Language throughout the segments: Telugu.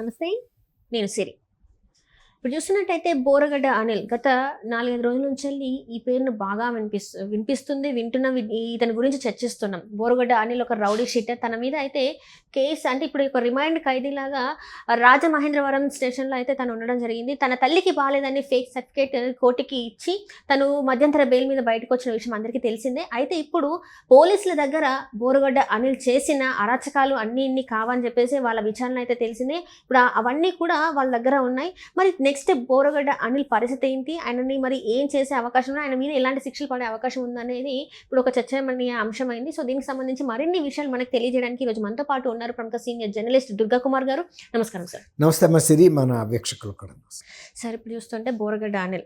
నమస్తే. నేను సిరి. ఇప్పుడు చూస్తున్నట్టయితే బోరగడ్డ అనిల్ గత నాలుగైదు రోజుల నుంచి వెళ్ళి ఈ పేరును బాగా వినిపిస్తు వినిపిస్తుంది వింటున్నాం ఇతని గురించి చర్చిస్తున్నాం. బోరగడ్డ అనిల్ ఒక రౌడీ షీటర్. తన మీద అయితే కేసు అంటే ఇప్పుడు ఒక రిమైండ్ ఖైదీలాగా రాజమహేంద్రవరం స్టేషన్లో అయితే తను ఉండడం జరిగింది. తన తల్లికి బాగాలేదని ఫేక్ సర్టిఫికేట్ కోర్టుకి ఇచ్చి తను మధ్యంతర బెయిల్ మీద బయటకు వచ్చిన విషయం అందరికీ తెలిసిందే. అయితే ఇప్పుడు పోలీసుల దగ్గర బోరగడ్డ అనిల్ చేసిన అరాచకాలు అన్ని ఇన్ని కావని చెప్పేసి వాళ్ళ విచారణ అయితే తెలిసిందే. ఇప్పుడు అవన్నీ కూడా వాళ్ళ దగ్గర ఉన్నాయి. మరి నెక్స్ట్ బోరగడ్డ అనిల్ పరిస్థితి ఏంటి? ఆయనని మరి ఏం చేసే అవకాశం ఆయన మీద ఎలాంటి శిక్షలు పడే అవకాశం ఉందనేది ఇప్పుడు ఒక చర్చనీయ అంశం అయింది సో దీనికి సంబంధించి మరిన్ని విషయాలు మనకు తెలియజేయడానికి ఈరోజు మనతో పాటు ఉన్నారు ప్రముఖ సీనియర్ జర్నలిస్ట్ దుర్గా కుమార్ గారు. నమస్కారం సార్. నమస్తే మన వీక్షకులు కూడా. సార్ ఇప్పుడు చూస్తుంటే బోరగడ్డ అనిల్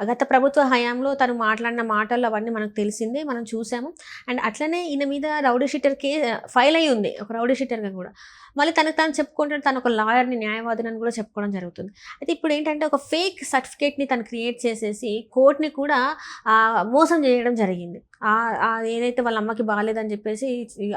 గత ప్రభుత్వ హయాంలో తను మాట్లాడిన మాటలు అవన్నీ మనకు తెలిసిందే మనం చూసాము. అండ్ అట్లనే ఈయన మీద రౌడీ షీటర్ కే ఫైల్ అయి ఉంది ఒక రౌడీ షీటర్గా కూడా. మళ్ళీ తనకు తాను చెప్పుకుంటే తను ఒక లాయర్ని న్యాయవాదిని కూడా చెప్పుకోవడం జరుగుతుంది. అయితే ఇప్పుడు ఏంటంటే ఒక ఫేక్ సర్టిఫికేట్ని తను క్రియేట్ చేసేసి కోర్టుని కూడా మోసం చేయడం జరిగింది. ఏదైతే వాళ్ళ అమ్మకి బాగాలేదని చెప్పేసి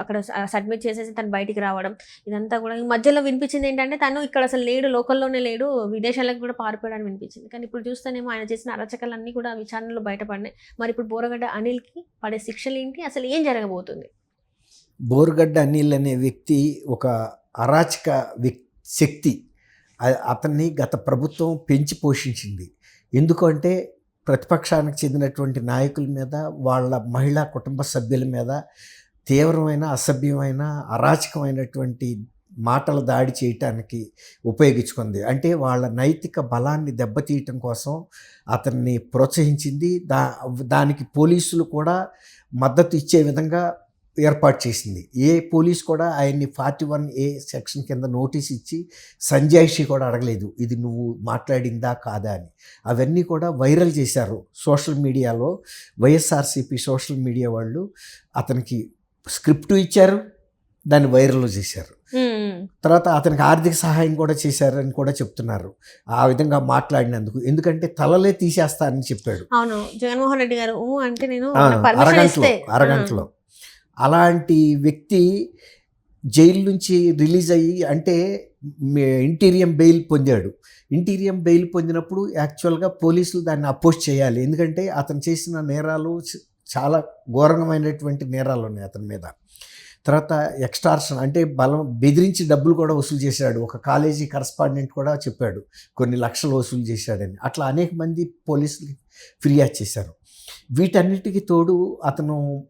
అక్కడ సబ్మిట్ చేసేసి తను బయటికి రావడం ఇదంతా కూడా ఈ మధ్యలో వినిపించింది ఏంటంటే తను ఇక్కడ అసలు లేడు లోకల్లోనే లేడు విదేశాలకు కూడా పారిపోయాడని వినిపించింది. కానీ ఇప్పుడు చూస్తేనేమో ఆయన చేసిన అరచకలన్నీ కూడా విచారణలో బయటపడినాయి. మరి ఇప్పుడు బోరగడ్డ అనిల్కి పడే శిక్షలు ఏంటి? అసలు ఏం జరగబోతుంది? బోరుగడ్డ అనిల్ అనే వ్యక్తి ఒక అరాచక శక్తి. అతన్ని గత ప్రభుత్వం పెంచి పోషించింది. ఎందుకంటే ప్రతిపక్షానికి చెందినటువంటి నాయకుల మీద వాళ్ళ మహిళా కుటుంబ సభ్యుల మీద తీవ్రమైన అసభ్యమైన అరాచకమైనటువంటి మాటల దాడి చేయటానికి ఉపయోగించుకుంది. అంటే వాళ్ళ నైతిక బలాన్ని దెబ్బతీయటం కోసం అతన్ని ప్రోత్సహించింది. దా దానికి పోలీసులు కూడా మద్దతు ఇచ్చే విధంగా ఏర్పాటు చేసింది. ఏ పోలీస్ కూడా ఆయన్ని ఫార్టీ వన్ ఏ సెక్షన్ కింద నోటీస్ ఇచ్చి సంజాయిషి కూడా అడగలేదు. ఇది నువ్వు మాట్లాడిందా కాదా అని. అవన్నీ కూడా వైరల్ చేశారు సోషల్ మీడియాలో. వైఎస్ఆర్సీపీ సోషల్ మీడియా వాళ్ళు అతనికి స్క్రిప్ట్ ఇచ్చారు దాన్ని వైరల్ చేశారు. తర్వాత అతనికి ఆర్థిక సహాయం కూడా చేశారని కూడా చెప్తున్నారు. ఆ విధంగా మాట్లాడినందుకు. ఎందుకంటే తలలే తీసేస్తానని చెప్పాడు. అవును. జగన్మోహన్ రెడ్డి గారు అంటే నేను అరగంటలో అరగంటలో. అలాంటి వ్యక్తి జైలు నుంచి రిలీజ్ అయ్యి అంటే ఇంటీరియం బెయిల్ పొందాడు. ఇంటీరియం బెయిల్ పొందినప్పుడు యాక్చువల్గా పోలీసులు దాన్ని అపోజ్ చేయాలి. ఎందుకంటే అతను చేసిన నేరాలు చాలా ఘోరమైనటువంటి నేరాలు ఉన్నాయి అతని మీద. తర్వాత ఎక్స్టార్షన్ అంటే బలం బెదిరించి డబ్బులు కూడా వసూలు చేశాడు. ఒక కాలేజీ కరస్పాండెంట్ కూడా చెప్పాడు. కొన్ని లక్షలు వసూలు చేశాడని. అట్లా అనేక మంది పోలీసులకి ఫిర్యాదు చేశారు. వీటన్నిటికీ తోడు అతను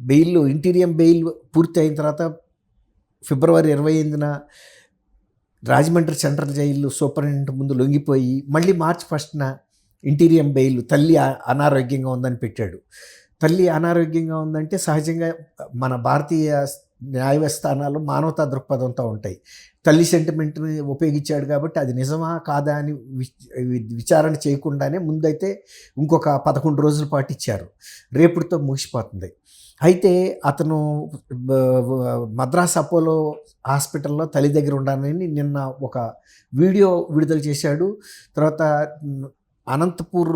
బెయిల్ ఇంటీరియం బెయిల్ పూర్తి అయిన తర్వాత ఫిబ్రవరి ఇరవై ఎనిమిదిన రాజమండ్రి సెంట్రల్ జైలు సూపరింటెండెంట్ ముందు లొంగిపోయి మళ్ళీ మార్చ్ ఫస్ట్న ఇంటీరియం బెయిల్ తల్లి అనారోగ్యంగా ఉందని పెట్టాడు. తల్లి అనారోగ్యంగా ఉందంటే సహజంగా మన భారతీయ న్యాయస్థానాలు మానవతా దృక్పథంతో ఉంటాయి. తల్లి సెంటిమెంట్ని ఉపయోగించాడు కాబట్టి అది నిజమా కాదా అని వి- విచారణ చేయకుండానే ముందైతే ఇంకొక పదకొండు రోజుల పాటు ఇచ్చారు. రేపుతో ముగిసిపోతుంది. అయితే అతను మద్రాస్ అపోలో హాస్పిటల్లో తల్లి దగ్గర ఉండాలని నిన్న ఒక వీడియో విడుదల చేశాడు. తర్వాత అనంతపూర్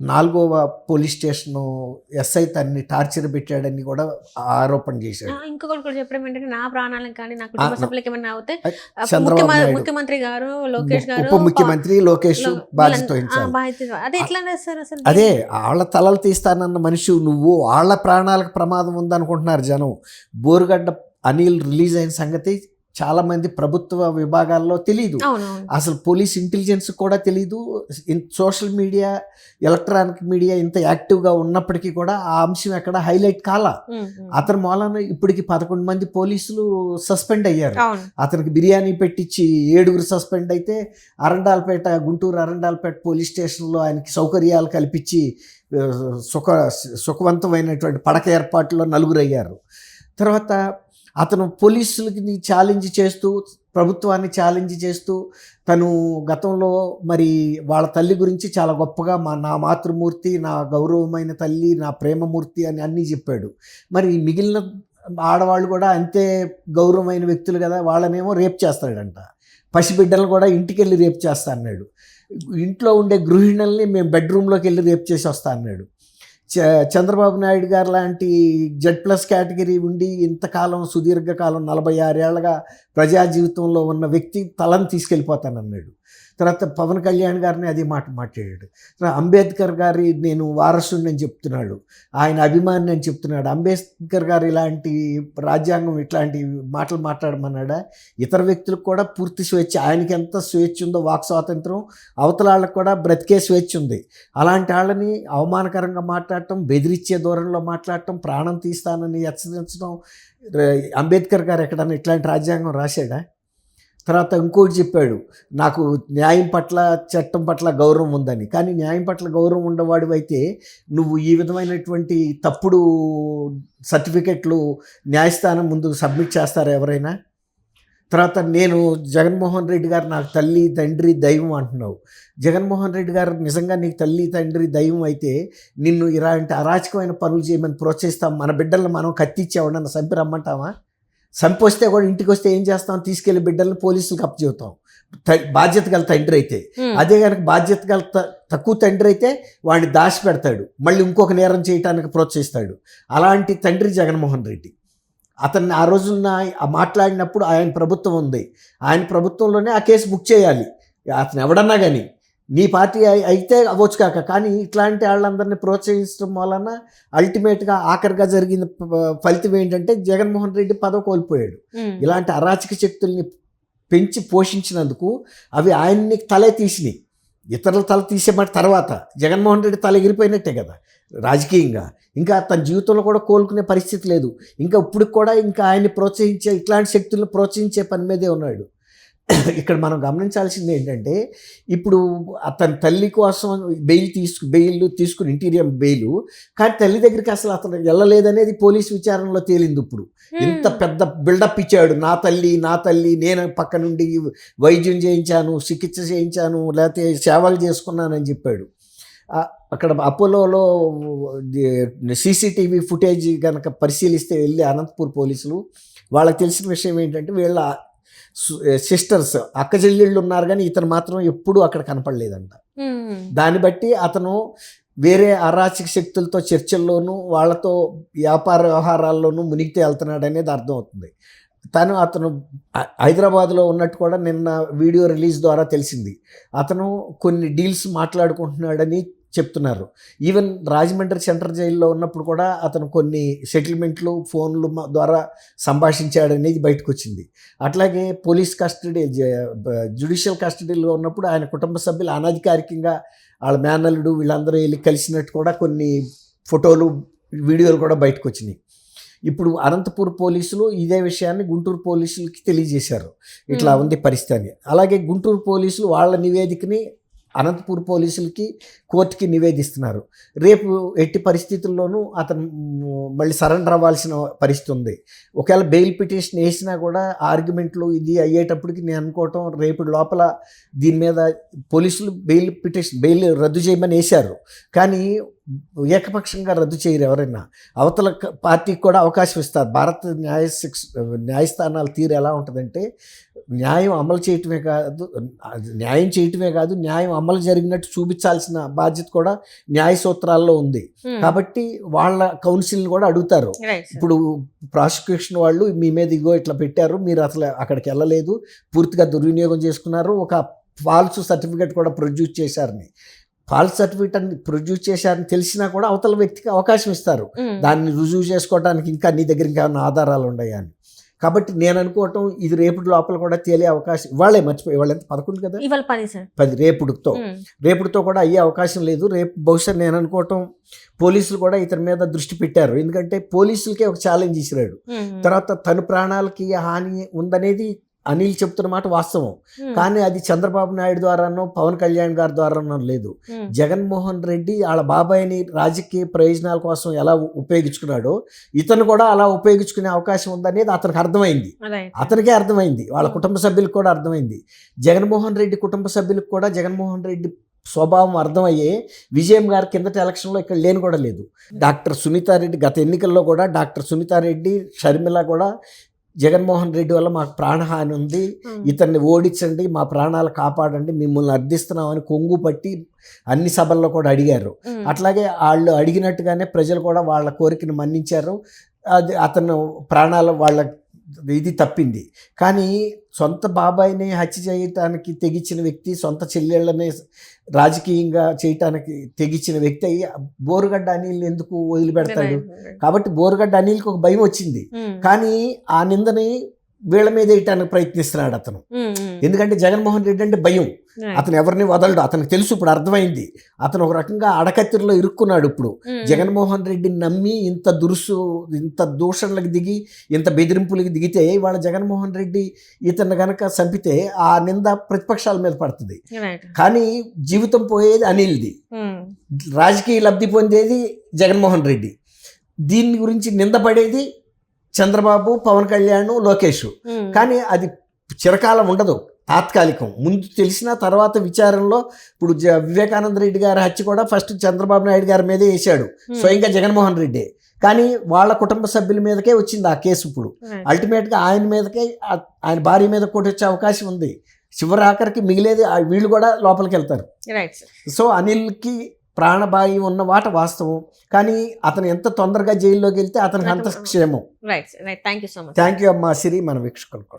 నాలుగవ పోలీస్ స్టేషన్ ఎస్ఐ తన్ని టార్చర్ పెట్టాడని కూడా ఆరోపణ చేశాడు. ఇంకొకటి కూడా చెప్పడం ఏంటంటే నా ప్రాణాలకు కానీ నా కుటుంబ సభ్యులకి ఏమైనా అవుతే చంద్రబాబు. ముఖ్యమంత్రి గారు లోకేష్ గారు ఉప ముఖ్యమంత్రి లోకేష్ బాధ్యత అదే ఎట్లా సార్ అసలు? అదే వాళ్ళ తలలు తీస్తానన్న మనిషి నువ్వు వాళ్ళ ప్రాణాలకు ప్రమాదం ఉందనుకుంటున్నారు జనం. బోరుగడ్డ అనిల్ రిలీజ్ అయిన సంగతి చాలా మంది ప్రభుత్వ విభాగాల్లో తెలియదు అసలు పోలీస్ ఇంటెలిజెన్స్ కూడా తెలియదు in- social media electronic media ఇంత యాక్టివ్గా ఉన్నప్పటికీ కూడా ఆ అంశం ఎక్కడ హైలైట్ కాల. అతని మూలాన ఇప్పటికి పదకొండు మంది పోలీసులు సస్పెండ్ అయ్యారు. అతనికి బిర్యానీ పెట్టించి ఏడుగురు సస్పెండ్ అయితే అరండాలపేట గుంటూరు అరండాలపేట పోలీస్ స్టేషన్లో ఆయనకి సౌకర్యాలు కల్పించి సుఖ సుఖవంతమైనటువంటి పడక ఏర్పాట్లో నలుగురు అయ్యారు తర్వాత అతను పోలీసులకి ఛాలెంజ్ చేస్తూ ప్రభుత్వాన్ని ఛాలెంజ్ చేస్తూ తను గతంలో మరి వాళ్ళ తల్లి గురించి చాలా గొప్పగా మా నా మాతృమూర్తి నా గౌరవమైన తల్లి నా ప్రేమమూర్తి అని అన్నీ చెప్పాడు. మరి మిగిలిన ఆడవాళ్ళు కూడా అంతే గౌరవమైన వ్యక్తులు కదా వాళ్ళనేమో రేప్ చేస్తాడంట. పసిబిడ్డలు కూడా ఇంటికి వెళ్ళి రేప్ చేస్తా అన్నాడు. ఇంట్లో ఉండే గృహిణుల్ని మేము బెడ్రూమ్లోకి వెళ్ళి రేప్ చేసి వస్తా అన్నాడు. చంద్రబాబు నాయుడు గారు లాంటి జెడ్ ప్లస్ కేటగిరీ ఉండి ఇంతకాలం సుదీర్ఘకాలం నలభై ఆరేళ్ళగా ప్రజా జీవితంలో ఉన్న వ్యక్తి తలను తీసుకెళ్ళిపోతానన్నాడు. తర్వాత పవన్ కళ్యాణ్ గారిని అదే మాట మాట్లాడాడు. అంబేద్కర్ గారి నేను వారసుని అని చెప్తున్నాడు. ఆయన అభిమాని అని చెప్తున్నాడు. అంబేద్కర్ గారు ఇలాంటి రాజ్యాంగం ఇట్లాంటి మాటలు మాట్లాడమన్నాడా? ఇతర వ్యక్తులకు కూడా పూర్తి స్వేచ్ఛ. ఆయనకి ఎంత స్వేచ్ఛ ఉందో వాక్ స్వాతంత్రం అవతల వాళ్ళకి కూడా బ్రతికే స్వేచ్ఛ ఉంది. అలాంటి వాళ్ళని అవమానకరంగా మాట్లాడటం బెదిరించే దూరంలో మాట్లాడటం ప్రాణం తీస్తానని హెచ్చరించడం అంబేద్కర్ గారు ఎక్కడన్నా ఇట్లాంటి రాజ్యాంగం రాశాడా? తర్వాత ఇంకోటి చెప్పాడు నాకు న్యాయం పట్ల చట్టం పట్ల గౌరవం ఉందని. కానీ న్యాయం పట్ల గౌరవం ఉండవాడు అయితే నువ్వు ఈ విధమైనటువంటి తప్పుడు సర్టిఫికెట్లు న్యాయస్థానం ముందు సబ్మిట్ చేస్తారా ఎవరైనా? తర్వాత నేను జగన్మోహన్ రెడ్డి గారు నాకు తల్లి తండ్రి దైవం అంటున్నావు. జగన్మోహన్ రెడ్డి గారు నిజంగా నీకు తల్లి తండ్రి దైవం అయితే నిన్ను ఇలాంటి అరాచకమైన పనులు చేయమని ప్రోత్సహిస్తాం. మన బిడ్డలను మనం కత్తిచ్చేవాడన్న చంపి రమ్మంటావా? చంపి వస్తే కూడా ఇంటికి వస్తే ఏం చేస్తాం? తీసుకెళ్ళి బిడ్డలను పోలీసులకు అప్పచెబుతాం. బాధ్యత గల తండ్రి అయితే. అదే కనుక బాధ్యత గల తక్కువ తండ్రి అయితే వాడిని దాచి పెడతాడు మళ్ళీ ఇంకొక నేరం చేయటానికి ప్రోత్సహిస్తాడు. అలాంటి తండ్రి జగన్మోహన్ రెడ్డి. అతన్ని ఆ రోజున మాట్లాడినప్పుడు ఆయన ప్రభుత్వం ఉంది. ఆయన ప్రభుత్వంలోనే ఆ కేసు బుక్ చేయాలి. అతను ఎవడన్నా కానీ నీ పార్టీ అయి- అయితే అవ్వచ్చు కాక కానీ ఇట్లాంటి వాళ్ళందరినీ ప్రోత్సహించడం వలన అల్టిమేట్గా ఆఖరిగా జరిగిన ఫలితం ఏంటంటే జగన్మోహన్ రెడ్డి పదవి కోల్పోయాడు. ఇలాంటి అరాచక శక్తుల్ని పెంచి పోషించినందుకు అవి ఆయన్ని తలే తీసినాయి. ఇతరుల తల తీసేమాట తర్వాత జగన్మోహన్ రెడ్డి తల ఎగిరిపోయినట్టే కదా రాజకీయంగా. ఇంకా తన జీవితంలో కూడా కోలుకునే పరిస్థితి లేదు. ఇంకా ఇప్పుడు కూడా ఇంకా ఆయన్ని ప్రోత్సహించే ఇట్లాంటి శక్తులను ప్రోత్సహించే పని మీదే ఉన్నాడు. ఇక్కడ మనం గమనించాల్సింది ఏంటంటే ఇప్పుడు అతని తల్లి కోసం బెయిల్ తీసుకు బెయిల్ తీసుకుని ఇంటీరియర్ బెయిల్ కానీ తల్లి దగ్గరికి అసలు అతను వెళ్ళలేదనేది పోలీస్ విచారణలో తేలింది ఇప్పుడు. ఇంత పెద్ద బిల్డప్ ఇచ్చాడు నా తల్లి నా తల్లి నేను పక్క నుండి వైద్యం చేయించాను చికిత్స చేయించాను లేకపోతే సేవలు చేసుకున్నానని చెప్పాడు. అక్కడ అపోలోలో సీసీటీవీ ఫుటేజ్ కనుక పరిశీలిస్తే వెళ్ళి అనంతపూర్ పోలీసులు వాళ్ళకి తెలిసిన విషయం ఏంటంటే వీళ్ళ సిస్టర్స్ అక్క చెల్లెళ్ళు ఉన్నారు కానీ ఇతను మాత్రం ఎప్పుడూ అక్కడ కనపడలేదంట. దాన్ని బట్టి అతను వేరే అరాచక శక్తులతో చర్చల్లోనూ వాళ్ళతో వ్యాపార వ్యవహారాల్లోనూ మునిగితే వెళ్తున్నాడు అనేది అర్థమవుతుంది. తను అతను హైదరాబాద్లో ఉన్నట్టు కూడా నిన్న వీడియో రిలీజ్ ద్వారా తెలిసింది. అతను కొన్ని డీల్స్ మాట్లాడుకుంటున్నాడని చెప్తున్నారు. ఈవెన్ రాజమండ్రి సెంట్రల్ జైల్లో ఉన్నప్పుడు కూడా అతను కొన్ని సెటిల్మెంట్లు ఫోన్లు ద్వారా సంభాషించాడనేది బయటకు వచ్చింది అట్లాగే పోలీస్ కస్టడీ జ్యుడిషియల్ కస్టడీలో ఉన్నప్పుడు ఆయన కుటుంబ సభ్యులు అనధికారికంగా వాళ్ళ మేనల్లుడు వీళ్ళందరూ వెళ్ళి కలిసినట్టు కూడా కొన్ని ఫోటోలు వీడియోలు కూడా బయటకు వచ్చినాయి ఇప్పుడు అనంతపూర్ పోలీసులు ఇదే విషయాన్ని గుంటూరు పోలీసులకి తెలియజేశారు. ఇట్లా. ఉంది పరిస్థితి అని. అలాగే గుంటూరు పోలీసులు వాళ్ళ నివేదికని అనంతపూర్ పోలీసులకి కోర్టుకి నివేదిస్తున్నారు. రేపు ఎట్టి పరిస్థితుల్లోనూ అతను మళ్ళీ సరెండర్ అవ్వాల్సిన పరిస్థితి ఉంది. ఒకవేళ బెయిల్ పిటిషన్ వేసినా కూడా ఆర్గ్యుమెంట్లు ఇది అయ్యేటప్పటికి నేను అనుకోవటం రేపు లోపల దీని మీద పోలీసులు బెయిల్ పిటిషన్ బెయిల్ రద్దు చేయమని వేశారు. కానీ ఏకపక్షంగా రద్దు చేయరు ఎవరైనా. అవతల పార్టీకి కూడా అవకాశం ఇస్తారు. భారత న్యాయ శిక్ష న్యాయస్థానాల తీరు ఎలా ఉంటుందంటే న్యాయం అమలు చేయటమే కాదు న్యాయం చేయటమే కాదు న్యాయం అమలు జరిగినట్టు చూపించాల్సిన బాధ్యత కూడా న్యాయ సూత్రాల్లో ఉంది. కాబట్టి వాళ్ళ కౌన్సిల్ని కూడా అడుగుతారు. ఇప్పుడు ప్రాసిక్యూషన్ వాళ్ళు మీ మీద ఇగో ఇట్లా పెట్టారు మీరు అసలు అక్కడికి వెళ్ళలేదు పూర్తిగా దుర్వినియోగం చేసుకున్నారు ఒక ఫాల్స్ సర్టిఫికేట్ కూడా ప్రొడ్యూస్ చేశారని ఫాల్స్ సర్టిఫికేట్ అని ప్రొడ్యూస్ చేశారని తెలిసినా కూడా అవతల వ్యక్తికి అవకాశం ఇస్తారు. దాన్ని రుజువు చేసుకోవడానికి ఇంకా నీ దగ్గర ఇంకా ఏమైనా ఆధారాలు ఉన్నాయా అని కాబట్టి నేను అనుకోవటం ఇది రేపటి లోపల కూడా తేలే అవకాశం ఇవాళే మర్చిపోయి ఇవాళ ఎంత? పదకొండు కదా? ఇవాళ పది సార్. పది రేపుడుతో. రేపుడుతో కూడా అయ్యే అవకాశం లేదు. రేపు బహుశా నేను అనుకోవటం పోలీసులు కూడా ఇతని మీద దృష్టి పెట్టారు. ఎందుకంటే పోలీసులకే ఒక ఛాలెంజ్ ఇచ్చినాడు. తర్వాత తన ప్రాణాలకి హాని ఉందనేది అనిల్ చెప్తున్న మాట వాస్తవం. కానీ అది చంద్రబాబు నాయుడు ద్వారానో పవన్ కళ్యాణ్ గారి ద్వారానో లేదు. జగన్మోహన్ రెడ్డి వాళ్ళ బాబాయిని రాజకీయ ప్రయోజనాల కోసం ఎలా ఉపయోగించుకున్నాడో ఇతను కూడా అలా ఉపయోగించుకునే అవకాశం ఉందనేది అతనికి అర్థమైంది. అతనికే అర్థమైంది. వాళ్ళ కుటుంబ సభ్యులకు కూడా అర్థమైంది. జగన్మోహన్ రెడ్డి కుటుంబ సభ్యులకు కూడా జగన్మోహన్ రెడ్డి స్వభావం అర్థమయ్యే విజయం గారి కిందటి ఎలక్షన్లో ఇక్కడ లేని కూడా లేదు డాక్టర్ సునీతారెడ్డి గత ఎన్నికల్లో కూడా డాక్టర్ సునీతారెడ్డి షర్మిల కూడా జగన్మోహన్ రెడ్డి వల్ల మాకు ప్రాణహాని ఉంది. ఇతన్ని ఓడించండి మా ప్రాణాలు కాపాడండి మిమ్మల్ని అర్థిస్తున్నామని కొంగు పట్టి అన్ని సభల్లో కూడా అడిగారు. అట్లాగే వాళ్ళు అడిగినట్టుగానే ప్రజలు కూడా వాళ్ళ కోరికను మన్నించారు. అది అతను ప్రాణాలు వాళ్ళ ఇది తప్పింది. కానీ సొంత బాబాయిని హత్య చేయటానికి తెగించిన వ్యక్తి సొంత చెల్లెళ్ళని రాజకీయంగా చేయటానికి తెగించిన వ్యక్తి అయ్యి బోరుగడ్డ అనిల్ ఎందుకు వదిలిపెడతాడు? కాబట్టి బోరుగడ్డ అనిల్కి ఒక భయం వచ్చింది. కానీ ఆ నిందని వీళ్ళ మీద వేయటానికి ప్రయత్నిస్తున్నాడు అతను. ఎందుకంటే జగన్మోహన్ రెడ్డి అంటే భయం. అతను ఎవరిని వదలడు. అతనికి తెలుసు ఇప్పుడు అర్థమైంది. అతను ఒక రకంగా అడకత్తిరిలో ఇరుక్కున్నాడు ఇప్పుడు. జగన్మోహన్ రెడ్డిని నమ్మి ఇంత దురుసు ఇంత దూషణలకు దిగి ఇంత బెదిరింపులకు దిగితే వాళ్ళ జగన్మోహన్ రెడ్డి ఇతను గనక చంపితే ఆ నింద ప్రతిపక్షాల మీద పడుతుంది. కానీ జీవితం పోయేది అనిల్ది. రాజకీయ లబ్ధి పొందేది జగన్మోహన్ రెడ్డి. దీని గురించి నిందపడేది చంద్రబాబు పవన్ కళ్యాణ్ లోకేష్. కానీ అది చిరకాలం ఉండదు తాత్కాలికం. ముందు తెలిసిన తర్వాత విచారణలో ఇప్పుడు వివేకానంద రెడ్డి గారి హత్య కూడా ఫస్ట్ చంద్రబాబు నాయుడు గారి మీదే వేశాడు స్వయంగా జగన్మోహన్ రెడ్డి. కానీ వాళ్ళ కుటుంబ సభ్యుల మీదకే వచ్చింది ఆ కేసు ఇప్పుడు. అల్టిమేట్గా ఆయన మీదకే ఆయన భార్య మీద కూడా వచ్చే అవకాశం ఉంది. చివరి ఆఖరికి మిగిలేది ఆ వీళ్ళు కూడా లోపలికి వెళ్తారు. సో అనిల్కి ప్రాణభాయం ఉన్న మాట వాస్తవం. కానీ అతను ఎంత తొందరగా జైల్లోకి వెళ్తే అతనికి అంత క్షేమం. థ్యాంక్ యూ అమ్మా. సిరి మన వీక్షకులు కూడా.